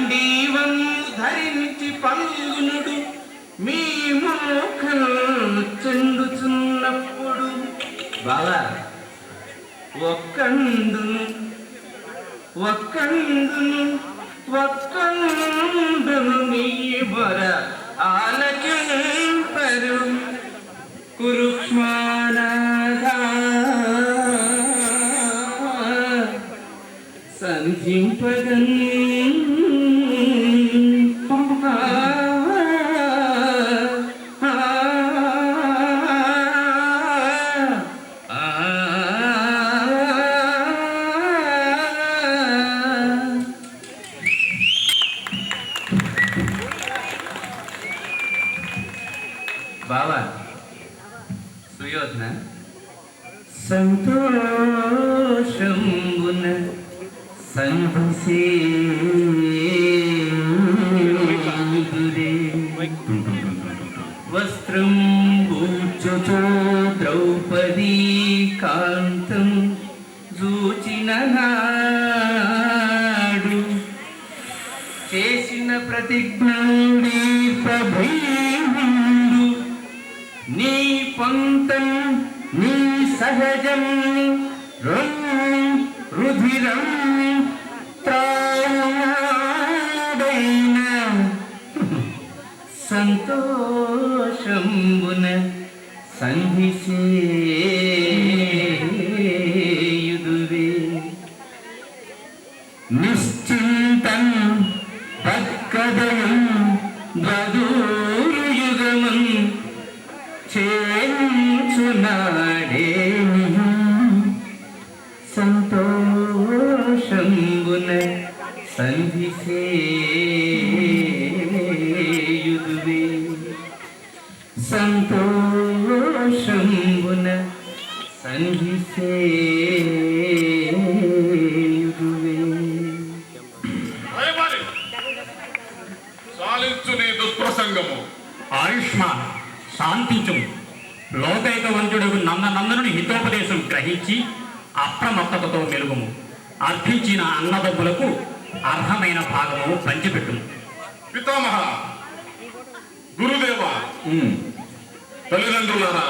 గాంధీవం ధరించి పల్గునుడు మీ మోఖం చెందుచున్నప్పుడు బాగా ఒక్కందును ఒక్కందును ఒక్కందును మీ బొర ఆలకింపరు కురుక్ష్మానాథ. సంధింపగన్ బావా సుయోధన సంతోషంబున సంభసే వస్త్రం భూచుచో ద్రౌపదీ కాంతం జూచిన నాడు చేసిన ప్రతిజ్ఞ ప్రభైండు నీ పంతం నీ సహజం రుధిరం త్రాడైన సంతోషంబున సంధిసేయుదువే. నిశ్చింతం తత్కదయం భయపడి చాలించు నీ దుష్ప్రసంగము. ఆయుష్మాన్ లోకైకవంతుడు నందనందనుడి హితోపదేశం గ్రహించి అప్రమత్తతతో మెలుగుము. అర్థించిన అన్నదమ్ములకు అర్హమైన భాగము పంచిపెట్టుము. పితామహ గురుదేవ తల్లిదండ్రులారా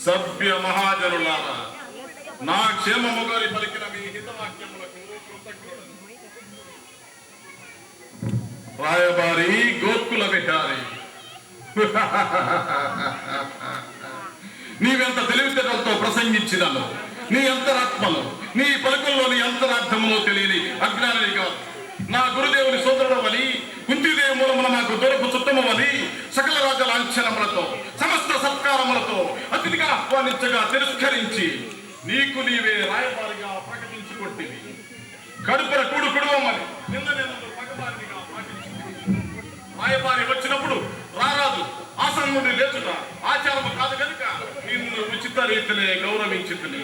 సభ్య మహాజనులారా నా క్షేమము గారి పలికిన మీ హితవాక్యములకు రాయబారి గోకుల విహారి. నీవెంత తెలివితేటలతో ప్రసంగించినను నీ అంతరాత్మలో నీ పలుకుల్లోని అంతరార్థములో తెలియని అజ్ఞాని కాదు. నా గురుదేవుని సోదరుడవని కుంతిదేవి మూలమున నాకు దూరపు చుట్టమవని సకల రాజ లాంఛనములతో ఆహ్వానించగా తిరస్కరించి నీకు నీవే రాయబారిగా ప్రకటించుకుంటేవి కడుపున కూడు కుడువమని నిన్న నేను పగబారిగా రాయబారి వచ్చినప్పుడు రారాదు ఆసనం నుండి లేచుట ఆచారము కాదు కనుక నిన్ను ఉచిత రీతినే గౌరవించుతుంది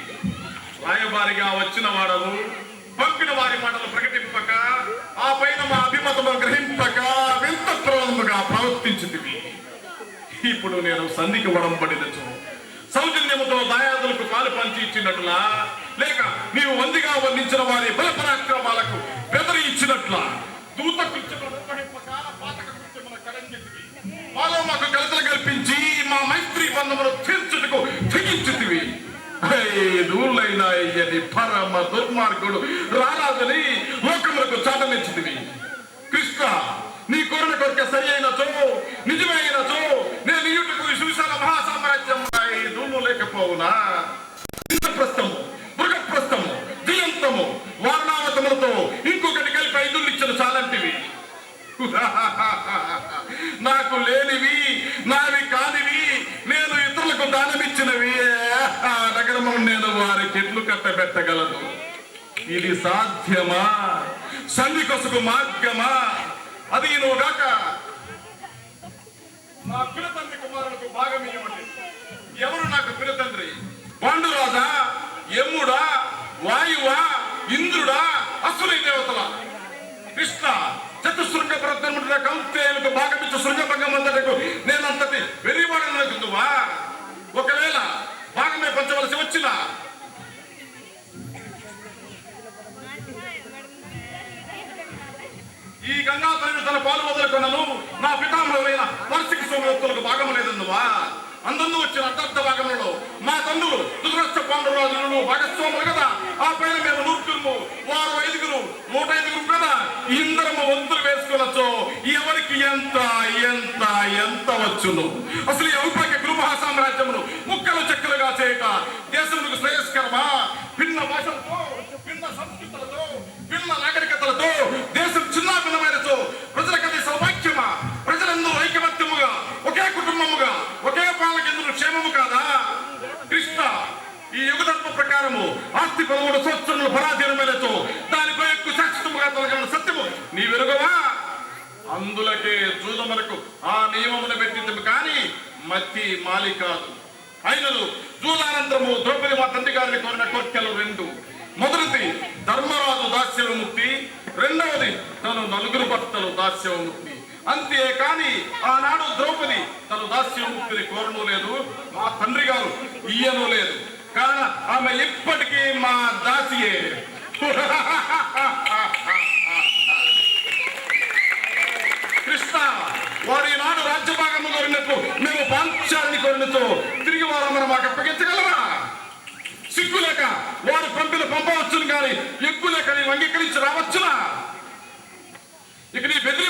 రాయబారిగా వచ్చిన వాడవు పంపిన వారి మాటలు ప్రకటింపక ఆ పైన మా అభిమతము గ్రహింపక వింత ప్రవణముగా ప్రవర్తించింది ఇప్పుడు నేను సంధికి వడంబడినచు సౌజన్యముతో దాయాదులకు పాలు పంచి ఇచ్చినట్లా లేక నీవు వందిగా వర్ణించిన వారి బల పరాక్రమాలకు బెదరి ఇచ్చినట్లా? దూత కృత్యములు నిర్వహింపక పాతక కృత్యముల కలంగితివి మాలో మాకు కలతలు కల్పించి మా మైత్రి బంధములు తీర్చుటకు తెగించుతివి. దూర్లైనా అయ్యని పరమ దుర్మార్గుడు రారాదని లోకములకు చాటనిచ్చితివి. కృష్ణ నీ కోరిన కొరిక సరి అయినచో నిజమైనచో నేను ఇయుటకు సువిశాల మహాసామ్రాజ్యం దుమ్ము లేకపోవునా? ఇంద్రప్రస్థము మృగప్రస్థము దియంతము వారణావతములతో ఇంకొకటి కలిపి ఐదులు ఇచ్చిన చాలంటివి. నాకు లేనివి నావి కానివి నేను ఇతరులకు దానమిచ్చినవి. నగరము నేను వారి చెట్లు కట్టబెట్టగలను. ఇది సాధ్యమా? సంధి కొసుకు మార్గమా? అది నువ్వు గాక నా పినతండ్రి కుమారులకు భాగం ఇవ్వండి ఎవరు నాకు పినతండ్రి పాండురాజా యముడా వాయువా ఇంద్రుడా అసురి దేవతల? కృష్ణ చతుశృంగ ప్రద్రముడిన కౌంతేయులకు భాగమిచ్చు శృంగభంగం అందటకు నేనంతటి వెర్రివాడని అనుకుందువా ఒకవేళ భాగమే పంచవలసి వచ్చినా? గంగా తల్లి తన పాలు వదులుకున్నాను నా పితామహులైన వార్షిక సోమయోక్తులకు భాగం లేదన్నవా? అందుందు వచ్చిన అర్థార్థ భాగంలో మా తండ్రులు దురస్థ పాండురాజులను భాగస్వాములు కదా? ఆ పైన మేము నూర్చుము వారు ఐదుగురు నూట ఐదుగురు కదా? ఇందరము వంతులు వేసుకోవచ్చు ఎవరికి ఎంత ఎంత ఎంత వచ్చును? అసలు ఈ ఔపక గురు మహాసామ్రాజ్యమును ముక్కలు చెక్కలుగా చేయట ప్రకారము ఆస్తి పదమూడు సంవత్సరములు పరాధీనమైనతో దానిపై ఎక్కువ శాశ్వతముగా తొలగిన సత్యము. నీ వెలుగవా? అందులకే జూదములకు ఆ నియమమును పెట్టింది కానీ మత్తి మాలి కాదు. అయినను జూదానంతరము ద్రౌపది మా తండ్రి గారిని కోరిన కోర్కెలు రెండు. మొదటిది ధర్మరాజు దాస్యముక్తి రెండవది తను నలుగురు భర్తలు దాస్యముక్తి అంతే కానీ ఆనాడు ద్రౌపది తను దాస్యముక్తిని కోరను లేదు మా తండ్రి గారు ఇయ్యను లేదు. కాన ఆమె ఇప్పటికీ మా దాసియే. కృష్ణ వారి నాడు రాజ్యభాగము కోరినట్లు మేము పాంచాలని కోరినట్లు తిరిగి వారు మనం మాకు అప్పగించగలరా? సిగ్గు లేక వారు పంపిన పంపవచ్చును కానీ ఎక్కువ లేక నేను అంగీకరించి రావచ్చునా? ఇక నీ బెదిరి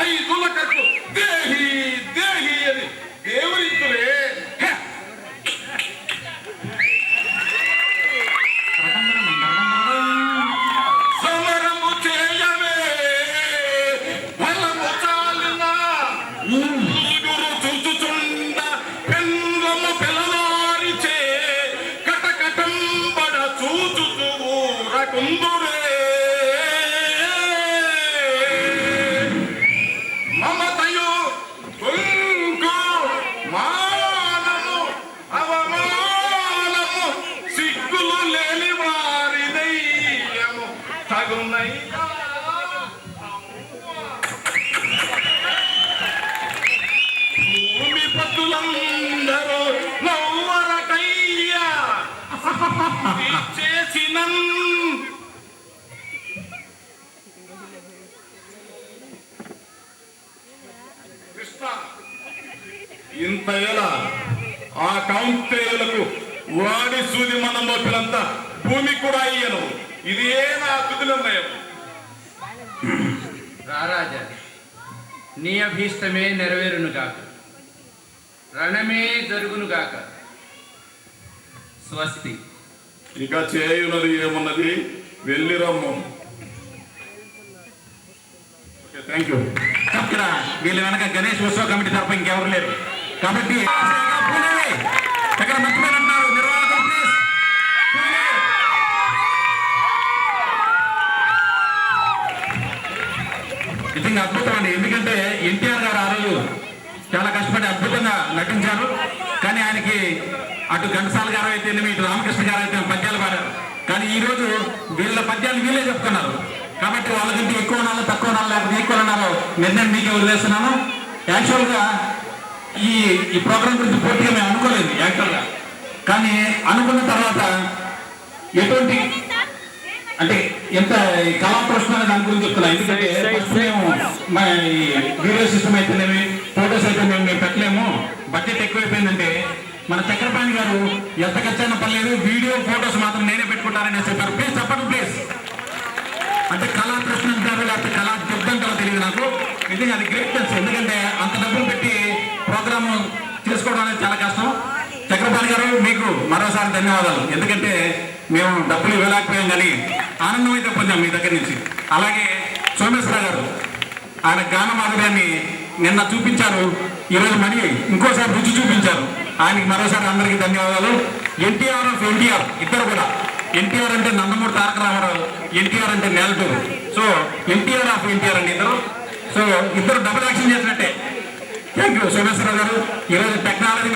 ఇట్లు ఐదు దేహి దేహి అని దేవురింతులే. సమరము చేయవే బలము చాలునా. కౌంతేయులకు వాడి సూది మనం మోపినంత భూమి కూడా అయ్యను ఇది ఏ నా తుది నిర్ణయం? రారాజా నీ అభీష్టమే నెరవేరును గాక. రణమే జరుగును గాక. స్వస్తి. ఇక చేయునది ఏమున్నది? వెళ్ళి రమ్ము. థ్యాంక్ యూ ఇక్కడ వీళ్ళ వెనక గణేష్ ఉత్సవ కమిటీ తరఫు ఇంకెవరు లేరు. కాబట్టి పూణే, నిర్వాహకులు ప్లీజ్ నిజంగా అద్భుతం అండి. ఎందుకంటే ఎన్టీఆర్ గారు ఆ రోజు చాలా కష్టపడి అద్భుతంగా నటించారు. కానీ ఆయనకి అటు ఘంటసాల గారు అయితే ఇటు రామకృష్ణ గారు అయితే పద్యాలు పాడారు. కానీ ఈ రోజు వీళ్ళ పద్యాలు వీళ్ళే చెప్తున్నారు కాబట్టి వాళ్ళకంటే ఎక్కువ నాలో తక్కువ నాలో లేకపోతే ఈక్వల్ అన్నారో. నిర్ణయం మీకే వదిలేస్తున్నాను. యాక్చువల్గా ఈ ఈ ప్రోగ్రామ్ గురించి పూర్తిగా మేము అనుకోలేదు యాక్చువల్గా కానీ అనుకున్న తర్వాత ఎటువంటి అంటే ఎంత ఈ కళా ప్రశ్న అనే దాని గురించి చెప్తున్నా. ఎందుకంటే మేము మా ఈ వీడియో సిస్టమ్ అయితేనేమి ఫోటోస్ అయితే మేము మేము పెట్టలేము. బడ్జెట్ ఎక్కువైపోయిందంటే మన చక్రపాణి గారు ఎంత ఖర్చైనా పర్లేదు వీడియో ఫోటోస్ మాత్రం నేనే పెట్టుకుంటానని చెప్పారు. ప్లీజ్ చెప్పండి ప్లీజ్ అంటే కళా ప్రశ్న అంటారు లేకపోతే కళా దుర్గం తెలియదు నాకు. నిజంగా అది గ్రేట్ ఎందుకంటే అంత డబ్బులు పెట్టి ప్రోగ్రామ్ చేసుకోవడం అనేది చాలా కష్టం చక్రపాణి గారు మీకు మరోసారి ధన్యవాదాలు. ఎందుకంటే మేము డబ్బులు ఇవ్వలేకపోయాం కానీ ఆనందం అయితే పొందాం మీ దగ్గర నుంచి. అలాగే సోమేశ్వర గారు ఆయన గాన మాధుర్యాన్ని నిన్న చూపించారు ఈరోజు మళ్ళీ ఇంకోసారి రుచి చూపించారు. ఆయనకి మరోసారి అందరికీ ధన్యవాదాలు. ఎన్టీఆర్ ఆఫ్ ఎన్టీఆర్ ఇద్దరు కూడా. ఎన్టీఆర్ అంటే నందమూరి తారక రామారావు ఎన్టీఆర్ అంటే నేలటూరు సో ఎన్టీఆర్ ఆఫ్ ఎన్టీఆర్ అండి ఇద్దరు. సో ఇద్దరు డబుల్ యాక్షన్ చేసినట్టే. థ్యాంక్ యూ సోమేశ్వరరావు గారు. ఈరోజు technology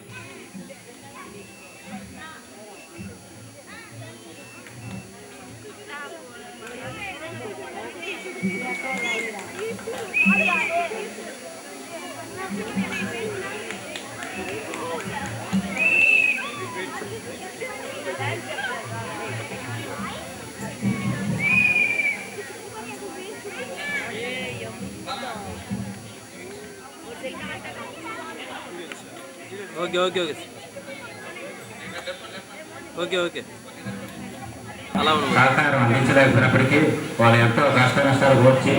okay okay okay. Okay okay. అలా సహకారం అందించలేకపోయినప్పటికీ వాళ్ళు ఎంతో కష్ట నష్టాలు కూర్చి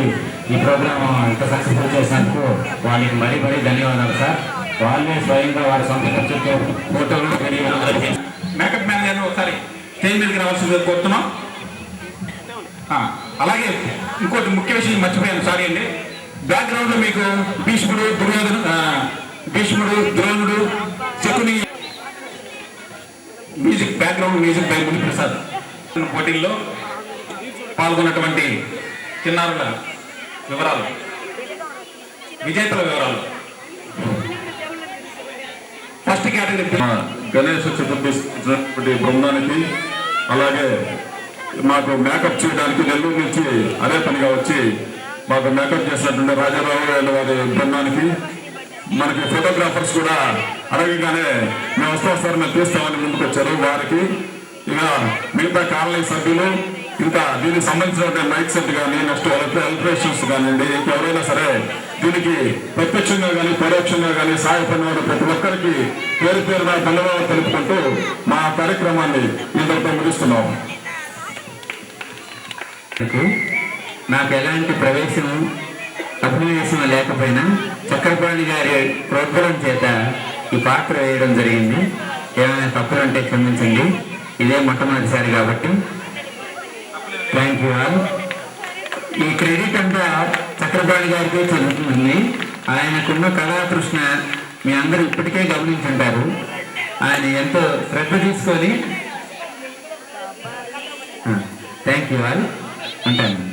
ఈ ప్రోగ్రామ్ ఇంత సక్సెస్ఫుల్ చేసినందుకు వాళ్ళకి మరీ మరీ ధన్యవాదాలు సార్. వాళ్ళే స్వయంగా వారి సొంత ఖర్చుతో ఫోటోలు మేకప్ మ్యాన్ గారిని ఒకసారి స్టేజ్ మీదకి రావాల్సింది కోరుతున్నాం. అలాగే ఇంకోటి ముఖ్య విషయం మర్చిపోయాను సారీ అండి. బ్యాక్గ్రౌండ్ మీకు భీష్ముడు దుర్యోధను భీష్ముడు ద్రోణుడు Shakuni music background music by Prasad. పోటీల్లో పాల్గొన్నటువంటి చిన్నారుల వివరాలు విజేతల వివరాలు. ఫస్ట్ కేటగిరీ గణేష్ చతుర్థి బృందానికి అలాగే మాకు మేకప్ చేయడానికి నెల్లూరు నుంచి అదే పనిగా వచ్చి మాకు మేకప్ చేసినటువంటి రాజారావు గారి వారి బృందానికి మనకి ఫోటోగ్రాఫర్స్ కూడా అడగగానే మేము వస్తాం సార్ మేము తీస్తామని ముందుకు వచ్చారు వారికి ఇక మిగతా కాలనీ సభ్యులు ఇంకా దీనికి సంబంధించిన మైక్ సెట్ కానీ నెక్స్ట్ ఎలక్ట్రేషన్స్ కానివ్వండి ఇంకెవరైనా సరే దీనికి ప్రత్యక్షంగా కానీ పరోక్షంగా కానీ సహాయపడిన వారు ప్రతి ఒక్కరికి పేరు పేరున ధన్యవాదాలు తెలుపుకుంటూ మా కార్యక్రమాన్ని ఇంతటితో ముగిస్తున్నాం. నాకు ఎలాంటి ప్రవేశం అభినయసం లేకపోయినా చక్రపాణి గారి ప్రోగ్రాం చేత ఈ పాత్ర వేయడం జరిగింది. ఏమైనా తప్పులుంటే క్షమించండి. ఇదే మొట్టమొదటిసారి కాబట్టి. థ్యాంక్ యూ ఆల్ ఈ క్రెడిట్ అంతా చక్రపాణి గారికే చెందుతుంది. ఆయనకున్న కళాకృష్ణ మీ అందరూ ఇప్పటికే గమనించుంటారు. ఆయన ఎంతో శ్రద్ధ తీసుకొని థ్యాంక్ యూ ఆల్ ఉంటాను.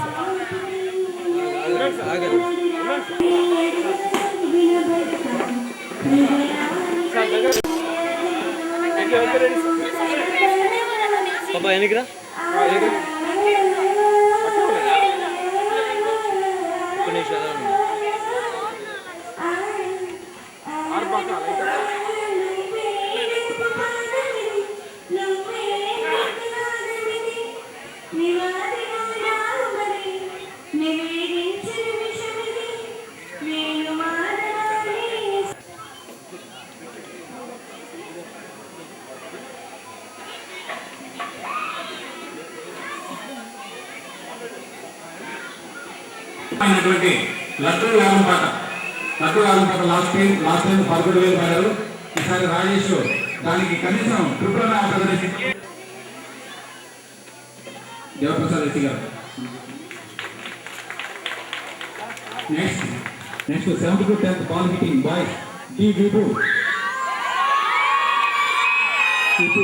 పాపా ఎనికిరా? అయినటువంటి లడ్డు వేలం పాట లడ్డు వేలం పాట లాస్ట్ టైం లాస్ట్ టైం పదకొండు వేలు పాడారు ఈసారి రాజేష్ దానికి కనీసం ట్రిపుల్ ప్రదర్శించి దేవప్రసాద్ రెడ్డి గారు. Next next seventh to tenth ball hitting by D Vibhu Vibhu